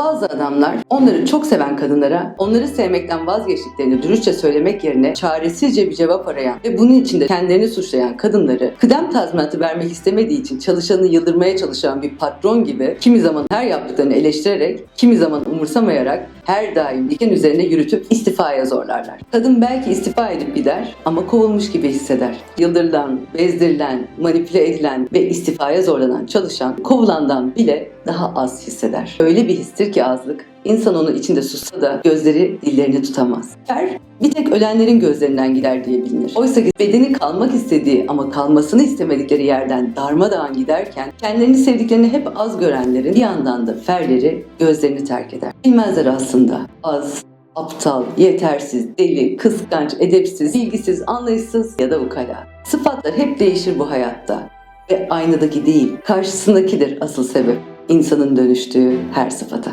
Bazı adamlar onları çok seven kadınlara onları sevmekten vazgeçtiklerini dürüstçe söylemek yerine çaresizce bir cevap arayan ve bunun için de kendilerini suçlayan kadınları kıdem tazminatı vermek istemediği için çalışanını yıldırmaya çalışan bir patron gibi kimi zaman her yaptıklarını eleştirerek, kimi zaman umursamayarak her daim diken üzerine yürütüp istifaya zorlarlar. Kadın belki istifa edip gider ama kovulmuş gibi hisseder. Yıldırılan, bezdirilen, manipüle edilen ve istifaya zorlanan çalışan kovulandan bile daha az hisseder. Öyle bir histir ki azlık, insan onu içinde sussa da gözleri dillerini tutamaz. Ter bir tek ölenlerin gözlerinden gider diye bilinir. Oysa ki bedeni kalmak istediği ama kalmasını istemedikleri yerden darmadağın giderken kendilerini sevdiklerini hep az görenlerin bir yandan da ferleri gözlerini terk eder. Bilmezler aslında az, aptal, yetersiz, deli, kıskanç, edepsiz, bilgisiz, anlayışsız ya da ukala. Sıfatlar hep değişir bu hayatta. Ve aynadaki değil, karşısındakidir asıl sebep insanın dönüştüğü her sıfata.